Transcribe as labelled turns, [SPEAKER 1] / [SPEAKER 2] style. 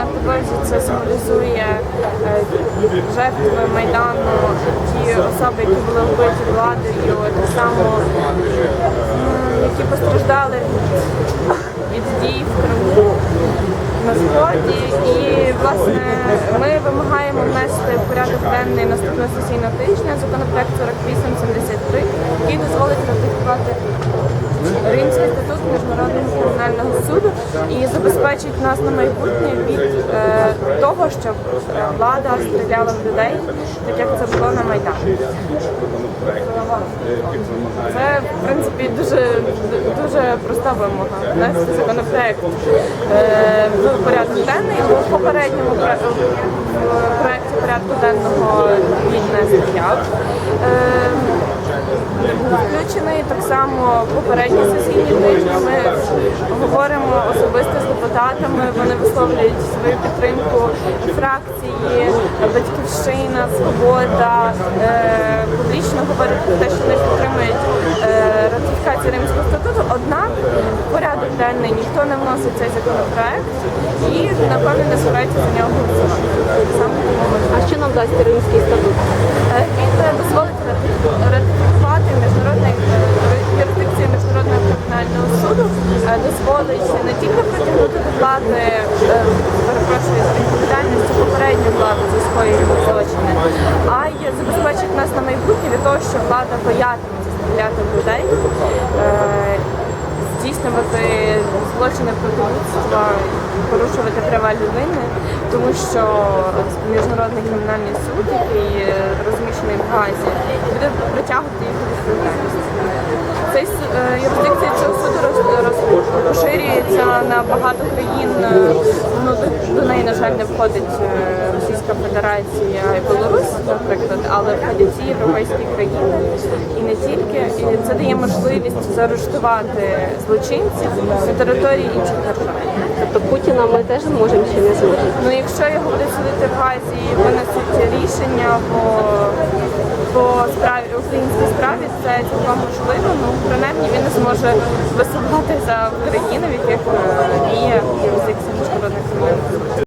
[SPEAKER 1] на таблиці це символізує е, жертви Майдану, ті особи, які були вбиті владою, так само які постраждали від, дій в Криму на сході. І власне ми вимагаємо внести в порядок денний наступного сесійного тижня законопроект 4873, який дозволить ратифікувати Римський міжнародного кримінального суду і забезпечить нас на майбутнє від е, того, щоб е, влада стріляла в людей, так як це було на Майдані. Це в принципі дуже дуже проста вимога. Внести законопроект е, в порядок денний у попередньому проєкті порядку денного він не стояв. Е, був так само попередні сесійні тижні. Ми говоримо особисто з депутатами. Вони висловлюють свою підтримку фракції, батьківщина, свобода. Е, публічно говорять про те, що вони підтримують е, ратифікацію Римського статуту. Однак в порядок денний ніхто не вносить цей законопроект і напевно не збирається за нього голосувати. Саме тому
[SPEAKER 2] А що нам дасть римський статут?
[SPEAKER 1] Е, Він е, дозволить ратифі- ратифікувати міжнародний е, юрисдикцію міжнародного кримінального суду, е, дозволить не тільки притягнути до влади, е, перепрошую за відповідальністю попередню владу за скоєні злочини, а й забезпечить нас на майбутнє від того, що влада боятиметься стріляти людей. е, Здійснювати злочини проти людства, порушувати права людини, тому що міжнародний кримінальний суд, який розміщений в Газі, буде притягувати їх до відповідальності. Цей е, юрисдикція поширюється на багато країн. Ну до, до неї, на жаль, не входить е, Російська Федерація і Білорусь, наприклад, але входять ці європейські країни і не тільки. І це дає можливість заарештувати злочинців на території інших держав.
[SPEAKER 2] Тобто Путіна ми теж можемо чи не зможемо?
[SPEAKER 1] Ну, якщо його будуть судити в Газі і винесуть рішення по, по справі українській справі, це цілком можливо. Ну принаймні він не зможе висувати за країни, в яких е, діє юрисдикція міжнародних судів.